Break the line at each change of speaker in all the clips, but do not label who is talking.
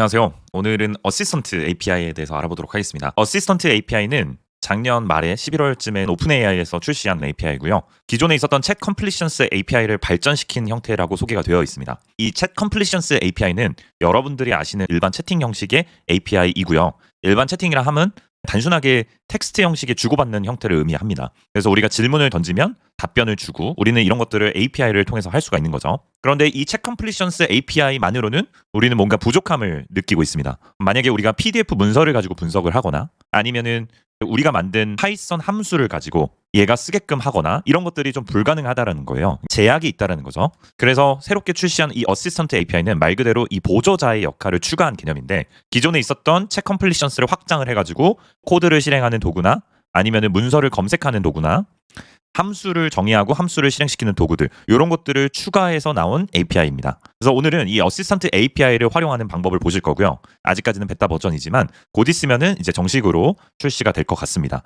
안녕하세요. 오늘은 어시스턴트 API에 대해서 알아보도록 하겠습니다. 어시스턴트 API는 작년 말에 11월쯤에 오픈AI에서 출시한 API고요. 기존에 있었던 챗 컴플리션스 API를 발전시킨 형태라고 소개가 되어 있습니다. 이 챗 컴플리션스 API는 여러분들이 아시는 일반 채팅 형식의 API이고요. 일반 채팅이라 함은 단순하게 텍스트 형식의 주고받는 형태를 의미합니다. 그래서 우리가 질문을 던지면 답변을 주고 우리는 이런 것들을 API를 통해서 할 수가 있는 거죠. 그런데 이챗 컴플리션스 API만으로는 우리는 뭔가 부족함을 느끼고 있습니다. 만약에 우리가 PDF 문서를 가지고 분석을 하거나 아니면은 우리가 만든 파이썬 함수를 가지고 얘가 쓰게끔 하거나 이런 것들이 좀 불가능하다라는 거예요. 제약이 있다라는 거죠. 그래서 새롭게 출시한 이 어시스턴트 API는 말 그대로 이 보조자의 역할을 추가한 개념인데 기존에 있었던 책 컴플리션스를 확장을 해가지고 코드를 실행하는 도구나 아니면은 문서를 검색하는 도구나 함수를 정의하고 함수를 실행시키는 도구들 이런 것들을 추가해서 나온 API입니다. 그래서 오늘은 이 어시스턴트 API를 활용하는 방법을 보실 거고요. 아직까지는 베타 버전이지만 곧 있으면은 이제 정식으로 출시가 될 것 같습니다.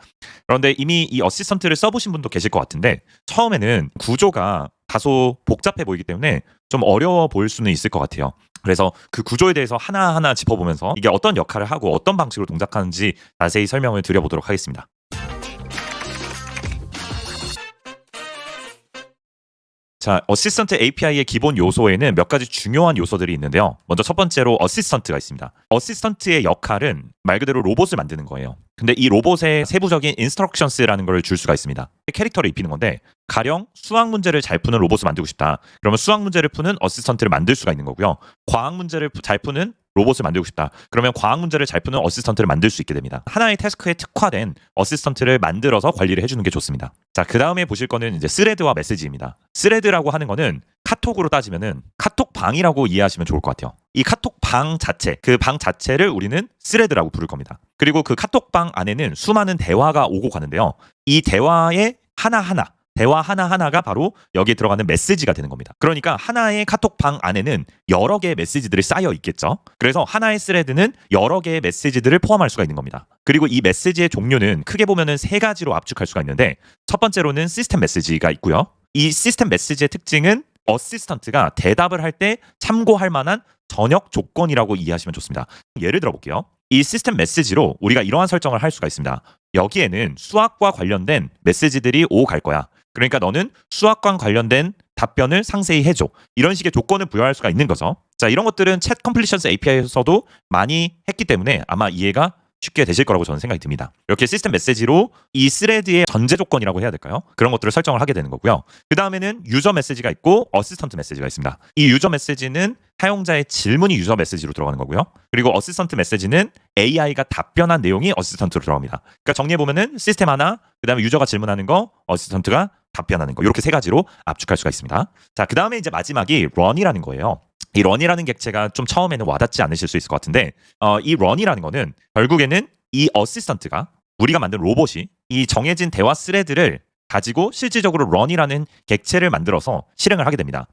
그런데 이미 이 어시스턴트를 써보신 분도 계실 것 같은데 처음에는 구조가 다소 복잡해 보이기 때문에 좀 어려워 보일 수는 있을 것 같아요. 그래서 그 구조에 대해서 하나하나 짚어보면서 이게 어떤 역할을 하고 어떤 방식으로 동작하는지 자세히 설명을 드려보도록 하겠습니다. 자, 어시스턴트 API의 기본 요소에는 몇 가지 중요한 요소들이 있는데요. 먼저 첫 번째로 어시스턴트가 있습니다. 어시스턴트의 역할은 말 그대로 로봇을 만드는 거예요. 근데 이 로봇에 세부적인 인스트럭션스라는 걸 줄 수가 있습니다. 캐릭터를 입히는 건데 가령 수학 문제를 잘 푸는 로봇을 만들고 싶다. 그러면 수학 문제를 푸는 어시스턴트를 만들 수가 있는 거고요. 과학 문제를 잘 푸는 로봇을 만들고 싶다. 그러면 과학 문제를 잘 푸는 어시스턴트를 만들 수 있게 됩니다. 하나의 태스크에 특화된 어시스턴트를 만들어서 관리를 해주는 게 좋습니다. 자, 그 다음에 보실 거는 이제 스레드와 메시지입니다. 스레드라고 하는 거는 카톡으로 따지면은 카톡 방이라고 이해하시면 좋을 것 같아요. 이 카톡 방 자체, 그 방 자체를 우리는 스레드라고 부를 겁니다. 그리고 그 카톡 방 안에는 수많은 대화가 오고 가는데요. 이 대화의 하나하나 대화 하나하나가 바로 여기에 들어가는 메시지가 되는 겁니다. 그러니까 하나의 카톡방 안에는 여러 개의 메시지들이 쌓여 있겠죠. 그래서 하나의 스레드는 여러 개의 메시지들을 포함할 수가 있는 겁니다. 그리고 이 메시지의 종류는 크게 보면은 세 가지로 압축할 수가 있는데 첫 번째로는 시스템 메시지가 있고요. 이 시스템 메시지의 특징은 어시스턴트가 대답을 할 때 참고할 만한 전역 조건이라고 이해하시면 좋습니다. 예를 들어 볼게요. 이 시스템 메시지로 우리가 이러한 설정을 할 수가 있습니다. 여기에는 수학과 관련된 메시지들이 오고 갈 거야. 그러니까 너는 수학과 관련된 답변을 상세히 해줘. 이런 식의 조건을 부여할 수가 있는 거죠. 자, 이런 것들은 챗 컴플리션스 API에서도 많이 했기 때문에 아마 이해가 쉽게 되실 거라고 저는 생각이 듭니다. 이렇게 시스템 메시지로 이 스레드의 전제 조건이라고 해야 될까요? 그런 것들을 설정을 하게 되는 거고요. 그 다음에는 유저 메시지가 있고 어시스턴트 메시지가 있습니다. 이 유저 메시지는 사용자의 질문이 유저 메시지로 들어가는 거고요. 그리고 어시스턴트 메시지는 AI가 답변한 내용이 어시스턴트로 들어갑니다. 그러니까 정리해 보면은 시스템 하나, 그 다음에 유저가 질문하는 거, 어시스턴트가 답변하는 거 이렇게 세 가지로 압축할 수가 있습니다. 자, 그 다음에 이제 마지막이 run이라는 거예요. 이 런이라는 객체가 좀 처음에는 와닿지 않으실 수 있을 것 같은데 어, 이 런이라는 거는 결국에는 이 어시스턴트가 우리가 만든 로봇이 이 정해진 대화 스레드를 가지고 실질적으로 런이라는 객체를 만들어서 실행을 하게 됩니다.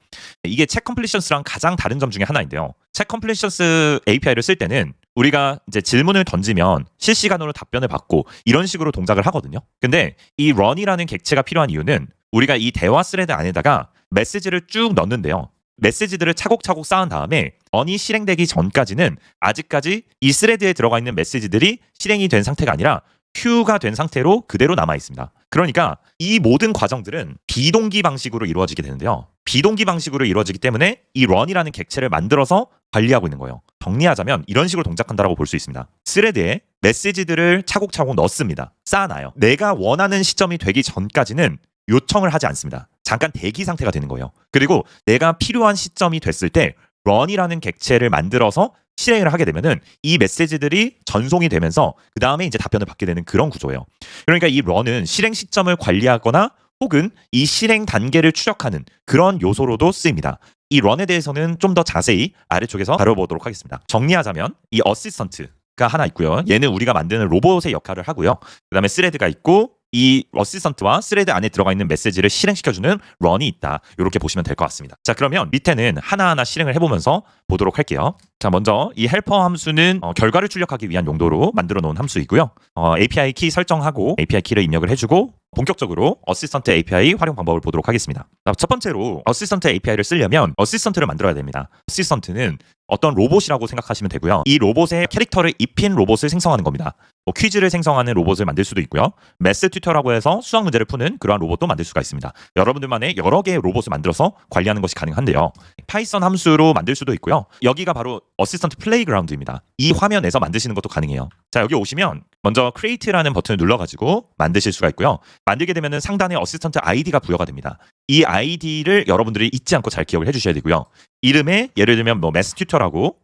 이게 책 컴플리션스랑 가장 다른 점 중에 하나인데요. 책 컴플리션스 API를 쓸 때는 우리가 이제 질문을 던지면 실시간으로 답변을 받고 이런 식으로 동작을 하거든요. 근데 이 런이라는 객체가 필요한 이유는 우리가 이 대화 스레드 안에다가 메시지를 쭉 넣는데요. 메시지들을 차곡차곡 쌓은 다음에 언이 실행되기 전까지는 아직까지 이 스레드에 들어가 있는 메시지들이 실행이 된 상태가 아니라 큐가 된 상태로 그대로 남아 있습니다. 그러니까 이 모든 과정들은 비동기 방식으로 이루어지게 되는데요. 비동기 방식으로 이루어지기 때문에 이 런이라는 객체를 만들어서 관리하고 있는 거예요. 정리하자면 이런 식으로 동작한다라고 볼 수 있습니다. 스레드에 메시지들을 차곡차곡 넣습니다. 쌓아놔요. 내가 원하는 시점이 되기 전까지는 요청을 하지 않습니다. 잠깐 대기 상태가 되는 거예요. 그리고 내가 필요한 시점이 됐을 때 런이라는 객체를 만들어서 실행을 하게 되면은 이 메시지들이 전송이 되면서 그 다음에 이제 답변을 받게 되는 그런 구조예요. 그러니까 이 런은 실행 시점을 관리하거나 혹은 이 실행 단계를 추적하는 그런 요소로도 쓰입니다. 이 런에 대해서는 좀 더 자세히 아래쪽에서 다뤄보도록 하겠습니다. 정리하자면 이 어시스턴트 가 하나 있고요. 얘는 우리가 만드는 로봇의 역할을 하고요. 그 다음에 스레드가 있고 이 어시스턴트와 스레드 안에 들어가 있는 메시지를 실행시켜주는 런이 있다. 이렇게 보시면 될 것 같습니다. 자, 그러면 밑에는 하나하나 실행을 해보면서 보도록 할게요. 자, 먼저 이 헬퍼 함수는 어, 결과를 출력하기 위한 용도로 만들어 놓은 함수이고요. 어, API 키 설정하고 API 키를 입력을 해주고 본격적으로 어시스턴트 API 활용 방법을 보도록 하겠습니다. 자, 첫 번째로 어시스턴트 API를 쓰려면 어시스턴트를 만들어야 됩니다. 어시스턴트는 어떤 로봇이라고 생각하시면 되고요. 이 로봇에 캐릭터를 입힌 로봇을 생성하는 겁니다. 뭐 퀴즈를 생성하는 로봇을 만들 수도 있고요. 매스 튜터라고 해서 수학 문제를 푸는 그러한 로봇도 만들 수가 있습니다. 여러분들만의 여러 개의 로봇을 만들어서 관리하는 것이 가능한데요. 파이썬 함수로 만들 수도 있고요. 여기가 바로 어시스턴트 플레이그라운드입니다. 이 화면에서 만드시는 것도 가능해요. 자, 여기 오시면 먼저 create라는 버튼을 눌러 가지고 만드실 수가 있고요. 만들게 되면 상단에 어시스턴트 아이디가 부여가 됩니다. 이 아이디를 여러분들이 잊지 않고 잘 기억을 해 주셔야 되고요. 이름에 예를 들면 뭐 매스 튜터라고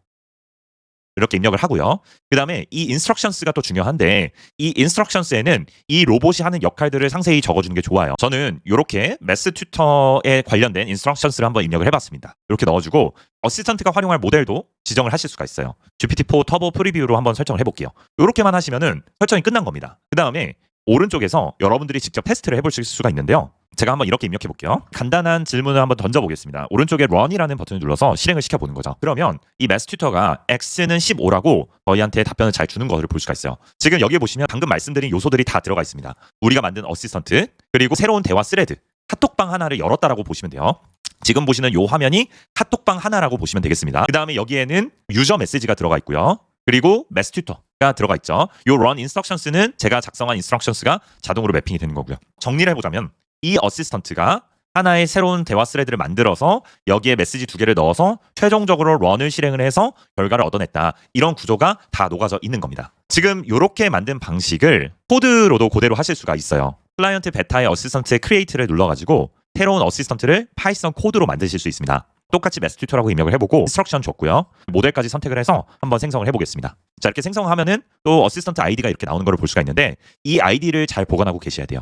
이렇게 입력을 하고요. 그 다음에 이 인스트럭션스가 또 중요한데 이 인스트럭션스에는 이 로봇이 하는 역할들을 상세히 적어주는 게 좋아요. 저는 이렇게 매스 튜터에 관련된 인스트럭션스를 한번 입력을 해봤습니다. 이렇게 넣어주고 어시스턴트가 활용할 모델도 지정을 하실 수가 있어요. GPT-4 터보 프리뷰로 한번 설정을 해볼게요. 이렇게만 하시면은 설정이 끝난 겁니다. 그 다음에 오른쪽에서 여러분들이 직접 테스트를 해볼 수가 있는데요. 제가 한번 이렇게 입력해 볼게요. 간단한 질문을 한번 던져 보겠습니다. 오른쪽에 run이라는 버튼을 눌러서 실행을 시켜 보는 거죠. 그러면 이 매스 튜터가 x는 15라고 저희한테 답변을 잘 주는 것을 볼 수가 있어요. 지금 여기에 보시면 방금 말씀드린 요소들이 다 들어가 있습니다. 우리가 만든 어시스턴트 그리고 새로운 대화 스레드 카톡방 하나를 열었다라고 보시면 돼요. 지금 보시는 요 화면이 카톡방 하나라고 보시면 되겠습니다. 그 다음에 여기에는 유저 메시지가 들어가 있고요. 그리고 매스 튜터가 들어가 있죠. 요 run instructions는 제가 작성한 instructions가 자동으로 매핑이 되는 거고요. 정리를 해보자면 이 어시스턴트가 하나의 새로운 대화 스레드를 만들어서 여기에 메시지 두 개를 넣어서 최종적으로 런을 실행을 해서 결과를 얻어냈다. 이런 구조가 다 녹아져 있는 겁니다. 지금 이렇게 만든 방식을 코드로도 그대로 하실 수가 있어요. 클라이언트 베타의 어시스턴트의 크리에이트를 눌러가지고 새로운 어시스턴트를 파이썬 코드로 만드실 수 있습니다. 똑같이 매스 튜터라고 입력을 해보고 인스트럭션 줬고요. 모델까지 선택을 해서 한번 생성을 해보겠습니다. 자 이렇게 생성하면은 또 어시스턴트 아이디가 이렇게 나오는 걸 볼 수가 있는데 이 아이디를 잘 보관하고 계셔야 돼요.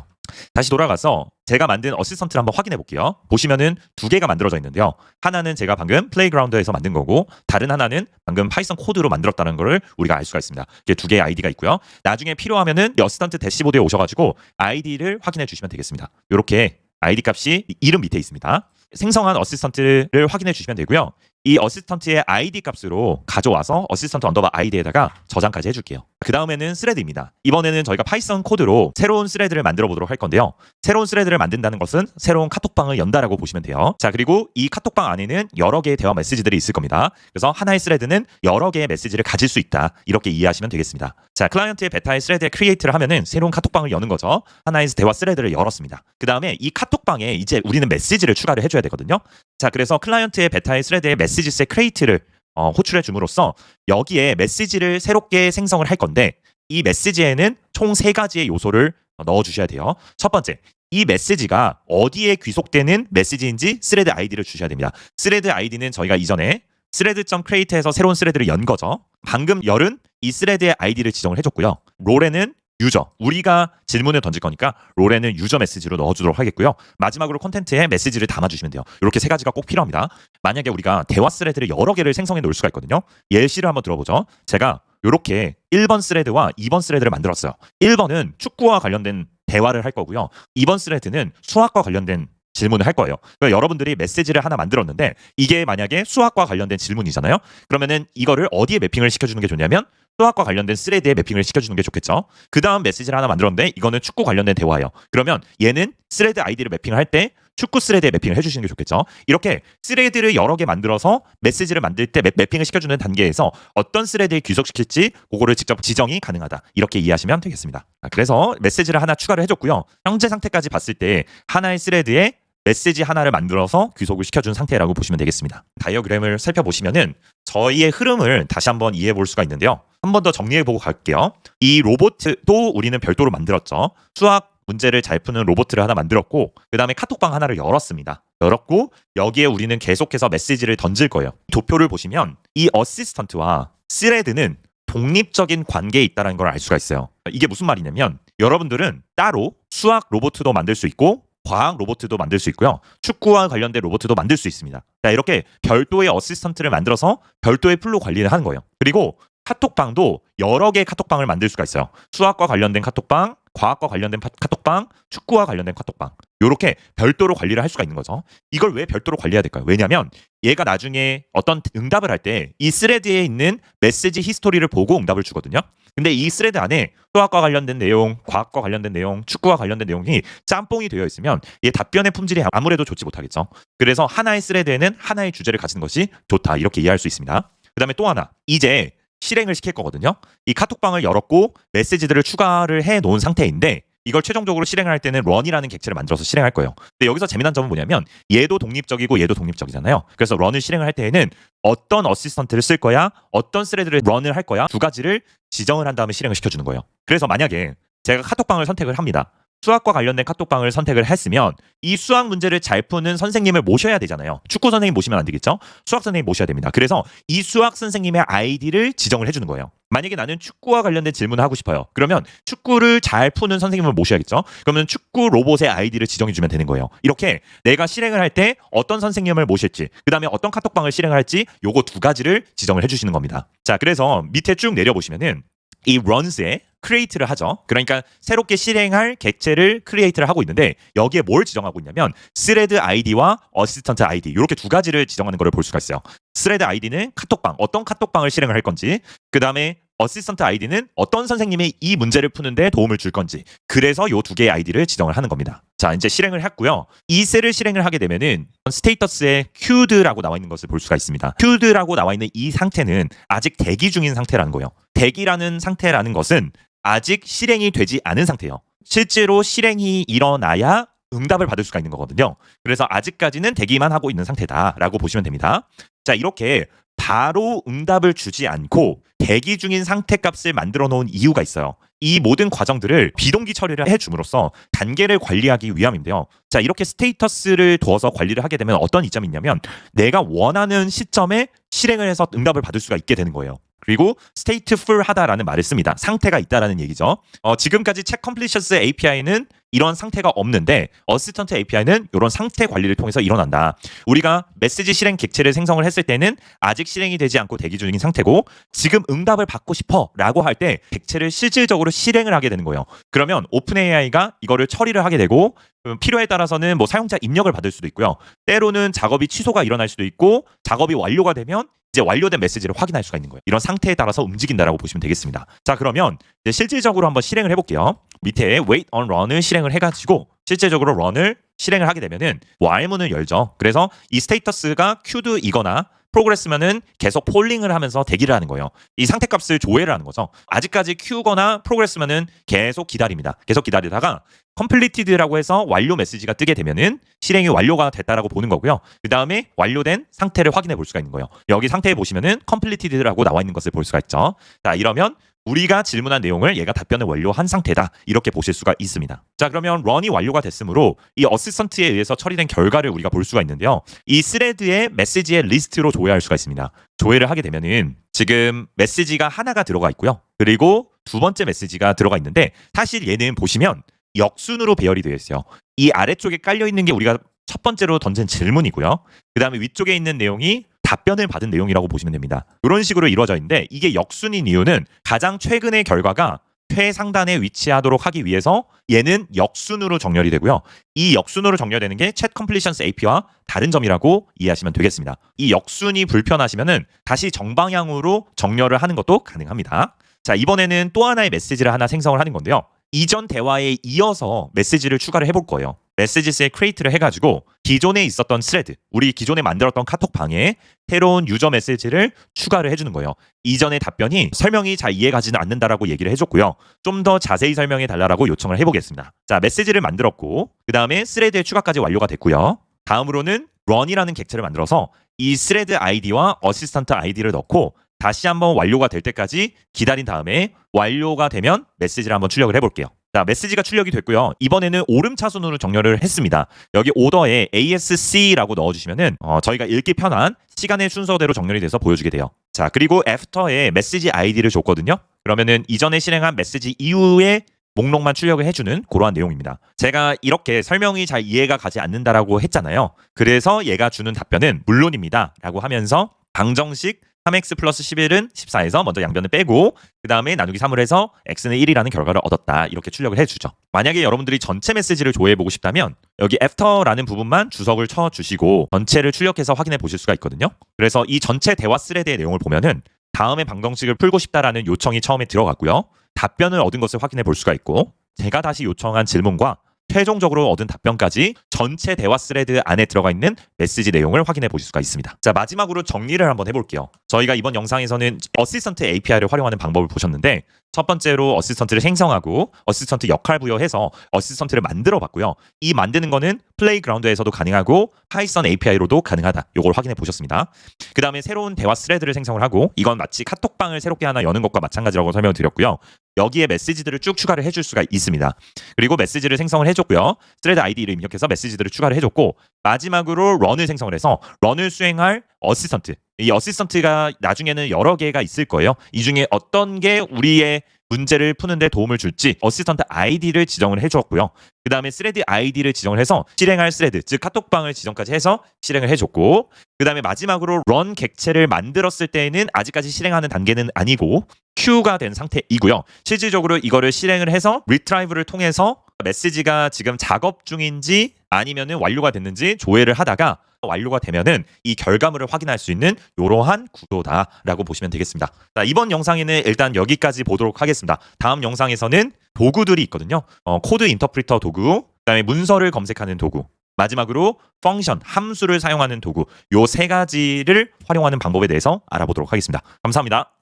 다시 돌아가서 제가 만든 어시스턴트를 한번 확인해 볼게요. 보시면은 두 개가 만들어져 있는데요. 하나는 제가 방금 플레이그라운드에서 만든 거고 다른 하나는 방금 파이썬 코드로 만들었다는 거를 우리가 알 수가 있습니다. 이게 두 개의 아이디가 있고요. 나중에 필요하면은 이 어시스턴트 대시보드에 오셔가지고 아이디를 확인해 주시면 되겠습니다. 이렇게 아이디 값이 이름 밑에 있습니다. 생성한 어시스턴트를 확인해 주시면 되고요. 이 어시스턴트의 아이디 값으로 가져와서 어시스턴트 언더바 아이디에다가 저장까지 해줄게요. 그 다음에는 스레드입니다. 이번에는 저희가 파이썬 코드로 새로운 스레드를 만들어 보도록 할 건데요. 새로운 스레드를 만든다는 것은 새로운 카톡방을 연다라고 보시면 돼요. 자 그리고 이 카톡방 안에는 여러 개의 대화 메시지들이 있을 겁니다. 그래서 하나의 스레드는 여러 개의 메시지를 가질 수 있다. 이렇게 이해하시면 되겠습니다. 자 클라이언트의 베타의 스레드에 크리에이트를 하면은 새로운 카톡방을 여는 거죠. 하나의 대화 스레드를 열었습니다. 그 다음에 이 카톡방에 이제 우리는 메시지를 추가를 해줘야 되거든요. 자 그래서 클라이언트의 베타의 스레드에 메시지세 크리에이트를 어, 호출해 줌으로써 여기에 메시지를 새롭게 생성을 할 건데 이 메시지에는 총 세 가지의 요소를 넣어 주셔야 돼요. 첫 번째, 이 메시지가 어디에 귀속되는 메시지인지 스레드 아이디를 주셔야 됩니다. 스레드 아이디는 저희가 이전에 스레드.create에서 새로운 스레드를 연 거죠. 방금 열은 이 스레드의 아이디를 지정을 해줬고요. 롤에는 유저 우리가 질문을 던질 거니까 롤에는 유저 메시지로 넣어주도록 하겠고요. 마지막으로 콘텐츠에 메시지를 담아주시면 돼요. 이렇게 세 가지가 꼭 필요합니다. 만약에 우리가 대화 스레드를 여러 개를 생성해 놓을 수가 있거든요. 예시를 한번 들어보죠. 제가 이렇게 1번 스레드와 2번 스레드를 만들었어요. 1번은 축구와 관련된 대화를 할 거고요. 2번 스레드는 수학과 관련된 질문을 할 거예요. 그러니까 여러분들이 메시지를 하나 만들었는데 이게 만약에 수학과 관련된 질문이잖아요. 그러면은 이거를 어디에 매핑을 시켜주는 게 좋냐면 수학과 관련된 스레드에 매핑을 시켜주는 게 좋겠죠. 그 다음 메시지를 하나 만들었는데 이거는 축구 관련된 대화예요. 그러면 얘는 스레드 아이디를 매핑을 할 때 축구 스레드에 매핑을 해주시는 게 좋겠죠. 이렇게 스레드를 여러 개 만들어서 메시지를 만들 때 매, 매핑을 시켜주는 단계에서 어떤 스레드에 귀속시킬지 그거를 직접 지정이 가능하다. 이렇게 이해하시면 되겠습니다. 그래서 메시지를 하나 추가를 해줬고요. 현재 상태까지 봤을 때 하나의 스레드에 메시지 하나를 만들어서 귀속을 시켜준 상태라고 보시면 되겠습니다. 다이어그램을 살펴보시면은 저희의 흐름을 다시 한번 이해해 볼 수가 있는데요. 한 번 더 정리해 보고 갈게요. 이 로봇도 우리는 별도로 만들었죠. 수학 문제를 잘 푸는 로봇을 하나 만들었고 그 다음에 카톡방 하나를 열었습니다. 열었고 여기에 우리는 계속해서 메시지를 던질 거예요. 도표를 보시면 이 어시스턴트와 스레드는 독립적인 관계에 있다는 걸 알 수가 있어요. 이게 무슨 말이냐면 여러분들은 따로 수학 로봇도 만들 수 있고 과학 로봇도 만들 수 있고요. 축구와 관련된 로봇도 만들 수 있습니다. 자, 이렇게 별도의 어시스턴트를 만들어서 별도의 풀로 관리를 하는 거예요. 그리고 카톡방도 여러 개의 카톡방을 만들 수가 있어요. 수학과 관련된 카톡방, 과학과 관련된 파- 카톡방, 축구와 관련된 카톡방. 요렇게 별도로 관리를 할 수가 있는 거죠. 이걸 왜 별도로 관리해야 될까요? 왜냐면 얘가 나중에 어떤 응답을 할 때 이 스레드에 있는 메시지 히스토리를 보고 응답을 주거든요. 근데 이 스레드 안에 수학과 관련된 내용, 과학과 관련된 내용, 축구와 관련된 내용이 짬뽕이 되어 있으면 얘 답변의 품질이 아무래도 좋지 못하겠죠. 그래서 하나의 스레드에는 하나의 주제를 가지는 것이 좋다. 이렇게 이해할 수 있습니다. 그다음에 또 하나 이제 실행을 시킬 거거든요. 이 카톡방을 열었고 메시지들을 추가를 해 놓은 상태인데 이걸 최종적으로 실행을 할 때는 런이라는 객체를 만들어서 실행할 거예요. 근데 여기서 재미난 점은 뭐냐면 얘도 독립적이고 얘도 독립적이잖아요. 그래서 런을 실행을 할 때에는 어떤 어시스턴트를 쓸 거야, 어떤 스레드를 런을 할 거야 두 가지를 지정을 한 다음에 실행을 시켜주는 거예요. 그래서 만약에 제가 카톡방을 선택을 합니다. 수학과 관련된 카톡방을 선택을 했으면 이 수학 문제를 잘 푸는 선생님을 모셔야 되잖아요. 축구 선생님 모시면 안 되겠죠? 수학 선생님 모셔야 됩니다. 그래서 이 수학 선생님의 아이디를 지정을 해주는 거예요. 만약에 나는 축구와 관련된 질문을 하고 싶어요. 그러면 축구를 잘 푸는 선생님을 모셔야겠죠? 그러면 축구 로봇의 아이디를 지정해 주면 되는 거예요. 이렇게 내가 실행을 할 때 어떤 선생님을 모실지, 그 다음에 어떤 카톡방을 실행을 할지 요거 두 가지를 지정을 해 주시는 겁니다. 자, 그래서 밑에 쭉 내려 보시면은 이 runs에 create를 하죠. 그러니까 새롭게 실행할 객체를 create를 하고 있는데 여기에 뭘 지정하고 있냐면 thread id와 assistant id 이렇게 두 가지를 지정하는 것을 볼 수가 있어요. thread id는 카톡방 어떤 카톡방을 실행을 할 건지 그 다음에 어시스턴트 아이디는 어떤 선생님이 이 문제를 푸는데 도움을 줄 건지 그래서 요 두 개의 아이디를 지정을 하는 겁니다. 자 이제 실행을 했고요. 이 셀을 실행을 하게 되면은 스테이터스에 queued라고 나와 있는 것을 볼 수가 있습니다. queued라고 나와 있는 이 상태는 아직 대기 중인 상태라는 거예요. 대기라는 상태라는 것은 아직 실행이 되지 않은 상태예요. 실제로 실행이 일어나야 응답을 받을 수가 있는 거거든요. 그래서 아직까지는 대기만 하고 있는 상태다라고 보시면 됩니다. 자 이렇게 바로 응답을 주지 않고 대기 중인 상태 값을 만들어 놓은 이유가 있어요. 이 모든 과정들을 비동기 처리를 해줌으로써 단계를 관리하기 위함인데요. 자, 이렇게 스테이터스를 두어서 관리를 하게 되면 어떤 이점이 있냐면 내가 원하는 시점에 실행을 해서 응답을 받을 수가 있게 되는 거예요. 그리고 stateful 하다라는 말을 씁니다. 상태가 있다라는 얘기죠. 어, 지금까지 check completions API는 이런 상태가 없는데 어시스턴트 API는 이런 상태 관리를 통해서 일어난다. 우리가 메시지 실행 객체를 생성을 했을 때는 아직 실행이 되지 않고 대기 중인 상태고 지금 응답을 받고 싶어라고 할 때 객체를 실질적으로 실행을 하게 되는 거예요. 그러면 오픈 AI가 이거를 처리를 하게 되고 음, 필요에 따라서는 뭐 사용자 입력을 받을 수도 있고요. 때로는 작업이 취소가 일어날 수도 있고 작업이 완료가 되면 이제 완료된 메시지를 확인할 수가 있는 거예요. 이런 상태에 따라서 움직인다라고 보시면 되겠습니다. 자, 그러면 실질적으로 한번 실행을 해볼게요. 밑에 wait on run을 실행을 해가지고 실제적으로 run을 실행을 하게 되면은 while문을 열죠. 그래서 이 스테이터스가 queued이거나 프로그레스면은 계속 폴링을 하면서 대기를 하는 거예요. 이 상태값을 조회를 하는 거죠. 아직까지 큐거나 프로그레스면은 계속 기다립니다. 계속 기다리다가 completed라고 해서 완료 메시지가 뜨게 되면은 실행이 완료가 됐다라고 보는 거고요. 그 다음에 완료된 상태를 확인해 볼 수가 있는 거예요. 여기 상태에 보시면은 completed라고 나와 있는 것을 볼 수가 있죠. 자 이러면 우리가 질문한 내용을 얘가 답변을 완료한 상태다 이렇게 보실 수가 있습니다. 자 그러면 런이 완료가 됐으므로 이 어시스턴트에 의해서 처리된 결과를 우리가 볼 수가 있는데요. 이 스레드의 메시지의 리스트로 조회할 수가 있습니다. 조회를 하게 되면은 지금 메시지가 하나가 들어가 있고요. 그리고 두 번째 메시지가 들어가 있는데 사실 얘는 보시면 역순으로 배열이 되어 있어요. 이 아래쪽에 깔려 있는 게 우리가 첫 번째로 던진 질문이고요. 그 다음에 위쪽에 있는 내용이 답변을 받은 내용이라고 보시면 됩니다. 이런 식으로 이루어져 있는데 이게 역순인 이유는 가장 최근의 결과가 최상단에 위치하도록 하기 위해서 얘는 역순으로 정렬이 되고요. 이 역순으로 정렬되는 게 챗 컴플리션스 AP와 다른 점이라고 이해하시면 되겠습니다. 이 역순이 불편하시면은 다시 정방향으로 정렬을 하는 것도 가능합니다. 자, 이번에는 또 하나의 메시지를 하나 생성을 하는 건데요. 이전 대화에 이어서 메시지를 추가를 해볼 거예요. 메시지스에 크리에이트를 해가지고 기존에 있었던 스레드, 우리 기존에 만들었던 카톡 방에 새로운 유저 메시지를 추가를 해주는 거예요. 이전의 답변이 설명이 잘 이해가지는 않는다라고 얘기를 해줬고요. 좀 더 자세히 설명해 달라고 요청을 해보겠습니다. 자, 메시지를 만들었고 그 다음에 스레드의 추가까지 완료가 됐고요. 다음으로는 run이라는 객체를 만들어서 이 스레드 아이디와 어시스턴트 아이디를 넣고 다시 한번 완료가 될 때까지 기다린 다음에 완료가 되면 메시지를 한번 출력을 해볼게요. 자, 메시지가 출력이 됐고요. 이번에는 오름 차순으로 정렬을 했습니다. 여기 오더에 ASC라고 넣어주시면은 어, 저희가 읽기 편한 시간의 순서대로 정렬이 돼서 보여주게 돼요. 자, 그리고 애프터에 메시지 아이디를 줬거든요. 그러면은 이전에 실행한 메시지 이후에 목록만 출력을 해주는 그러한 내용입니다. 제가 이렇게 설명이 잘 이해가 가지 않는다라고 했잖아요. 그래서 얘가 주는 답변은 물론입니다. 라고 하면서 방정식 3x 플러스 11은 14에서 먼저 양변을 빼고 그 다음에 나누기 3을 해서 x는 1이라는 결과를 얻었다 이렇게 출력을 해주죠. 만약에 여러분들이 전체 메시지를 조회해보고 싶다면 여기 after라는 부분만 주석을 쳐주시고 전체를 출력해서 확인해 보실 수가 있거든요. 그래서 이 전체 대화 스레드의 내용을 보면은 다음에 방정식을 풀고 싶다라는 요청이 처음에 들어갔고요. 답변을 얻은 것을 확인해 볼 수가 있고 제가 다시 요청한 질문과 최종적으로 얻은 답변까지 전체 대화 스레드 안에 들어가 있는 메시지 내용을 확인해 보실 수가 있습니다. 자, 마지막으로 정리를 한번 해볼게요. 저희가 이번 영상에서는 어시스턴트 API를 활용하는 방법을 보셨는데 첫 번째로 어시스턴트를 생성하고 어시스턴트 역할 부여해서 어시스턴트를 만들어 봤고요. 이 만드는 거는 플레이그라운드에서도 가능하고 파이썬 API로도 가능하다. 요걸 확인해 보셨습니다. 그 다음에 새로운 대화 스레드를 생성을 하고 이건 마치 카톡방을 새롭게 하나 여는 것과 마찬가지라고 설명을 드렸고요. 여기에 메시지들을 쭉 추가를 해줄 수가 있습니다. 그리고 메시지를 생성을 해줬고요. 스레드 아이디를 입력해서 메시지들을 추가를 해줬고 마지막으로 런을 생성을 해서 런을 수행할 어시스턴트 이 어시스턴트가 나중에는 여러 개가 있을 거예요. 이 중에 어떤 게 우리의 문제를 푸는데 도움을 줄지 어시스턴트 아이디를 지정을 해주었고요. 그 다음에 스레드 아이디를 지정을 해서 실행할 스레드, 즉 카톡방을 지정까지 해서 실행을 해줬고 그 다음에 마지막으로 런 객체를 만들었을 때에는 아직까지 실행하는 단계는 아니고 큐가 된 상태이고요. 실질적으로 이거를 실행을 해서 리트라이브를 통해서 메시지가 지금 작업 중인지 아니면은 완료가 됐는지 조회를 하다가 완료가 되면은 이 결과물을 확인할 수 있는 이러한 구도다라고 보시면 되겠습니다. 자, 이번 영상에는 일단 여기까지 보도록 하겠습니다. 다음 영상에서는 도구들이 있거든요. 어, 코드 인터프리터 도구, 그다음에 문서를 검색하는 도구, 마지막으로 펑션, 함수를 사용하는 도구 요 세 가지를 활용하는 방법에 대해서 알아보도록 하겠습니다. 감사합니다.